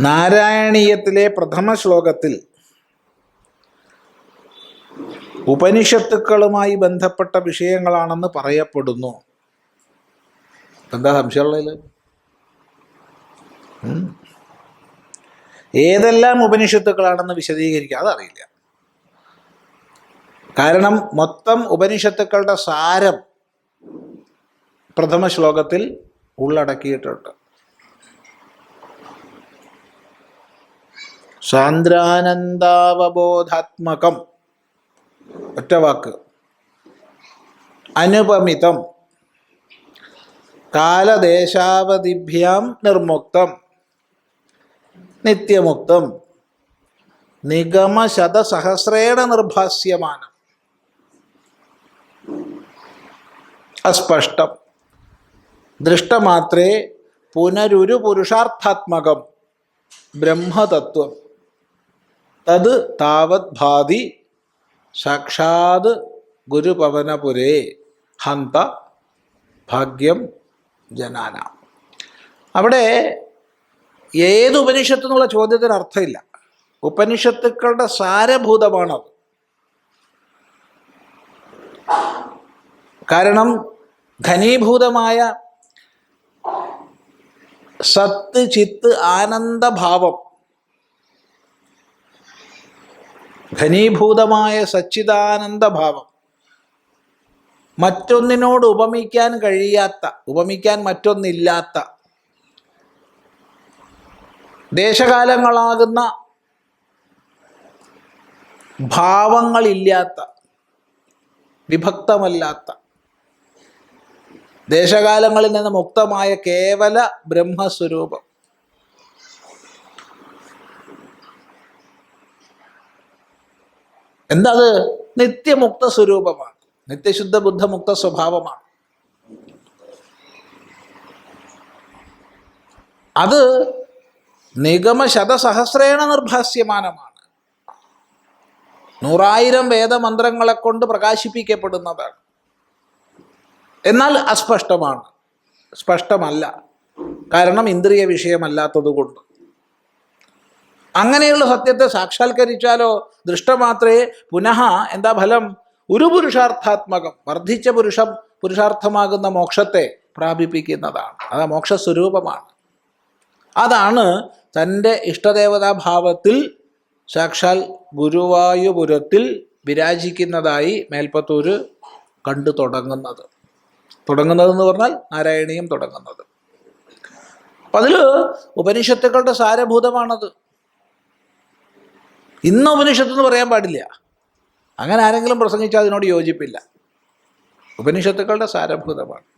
നാരായണീയത്തിലെ പ്രഥമ ശ്ലോകത്തിൽ ഉപനിഷത്തുക്കളുമായി ബന്ധപ്പെട്ട വിഷയങ്ങളാണെന്ന് പറയപ്പെടുന്നു. എന്താ സംശയമുള്ള. ഏതെല്ലാം ഉപനിഷത്തുക്കളാണെന്ന് വിശദീകരിക്കുക അതറിയില്ല. കാരണം മൊത്തം ഉപനിഷത്തുക്കളുടെ സാരം പ്രഥമ ശ്ലോകത്തിൽ ഉള്ളടക്കിയിട്ടുണ്ട്. സാന്ദ്രാനന്ദാവബോധാത്മകം. ഒറ്റ വാക്ക്. അനുപമിതം. കാലദേശാവധിഭ്യാം നിർമുക്തം. നിത്യമുക്തം. നിഗമശതസഹസ്രേണ നിർഭാസ്യമാനം. അസ്പഷ്ടം. ദൃഷ്ടമാത്രേ പുനരുരു പുരുഷാർത്ഥാത്മകം ബ്രഹ്മതത്വം. തത് താവത് ഭാതി സാക്ഷാത് ഗുരുപവനപുരേ ഹന്ത ഭാഗ്യം ജനാന. അവിടെ ഏത് ഉപനിഷത്ത് എന്നുള്ള ചോദ്യത്തിന് അർത്ഥമില്ല. ഉപനിഷത്തുക്കളുടെ സാരഭൂതമാണത്. കാരണം ഘനീഭൂതമായ സത്ത് ചിത്ത് ആനന്ദഭാവം. ഘനീഭൂതമായ സച്ചിദാനന്ദഭാവം. മറ്റൊന്നിനോട് ഉപമിക്കാൻ കഴിയാത്ത ഉപമിക്കാൻ മറ്റൊന്നില്ലാത്ത. ദേശകാലങ്ങളാകുന്ന ഭാവങ്ങളില്ലാത്ത വിഭക്തമല്ലാത്ത. ദേശകാലങ്ങളിൽ നിന്ന് മുക്തമായ കേവല ബ്രഹ്മസ്വരൂപം. എന്താത്? നിത്യമുക്ത സ്വരൂപമാണ് നിത്യശുദ്ധ ബുദ്ധമുക്ത സ്വഭാവമാണ്. അത് നിഗമ ശതസഹസ്രേണ നിർഭാസ്യമാനമാണ്. നൂറായിരം വേദമന്ത്രങ്ങളെ കൊണ്ട് പ്രകാശിപ്പിക്കപ്പെടുന്നതാണ്. എന്നാൽ അസ്പഷ്ടമാണ്. സ്പഷ്ടമല്ല. കാരണം ഇന്ദ്രിയ വിഷയമല്ലാത്തത് കൊണ്ട്. അങ്ങനെയുള്ള സത്യത്തെ സാക്ഷാത്കരിച്ചാലോ ദൃഷ്ടമാത്രേ പുനഃ എന്താ ഫലം? ഒരു പുരുഷാർത്ഥാത്മകം വർദ്ധിച്ച പുരുഷം പുരുഷാർത്ഥമാകുന്ന മോക്ഷത്തെ പ്രാപിപ്പിക്കുന്നതാണ്. അത് മോക്ഷസ്വരൂപമാണ്. അതാണ് തന്റെ ഇഷ്ടദേവതാഭാവത്തിൽ സാക്ഷാൽ ഗുരുവായുപുരത്തിൽ വിരാജിക്കുന്നതായി മേൽപ്പത്തൂർ കണ്ടു തുടങ്ങുന്നത്. തുടങ്ങുന്നതെന്ന് പറഞ്ഞാൽ നാരായണീയം തുടങ്ങുന്നത്. അപ്പം അതിൽ ഉപനിഷത്തുക്കളുടെ സാരഭൂതമാണത്. ഇന്ന് ഉപനിഷത്ത് എന്ന് പറയാൻ പാടില്ല. അങ്ങനെ ആരെങ്കിലും പ്രസംഗിച്ചാൽ അതിനോട് യോജിപ്പില്ല. ഉപനിഷത്തുക്കളുടെ സാരഭൂതമാണ്.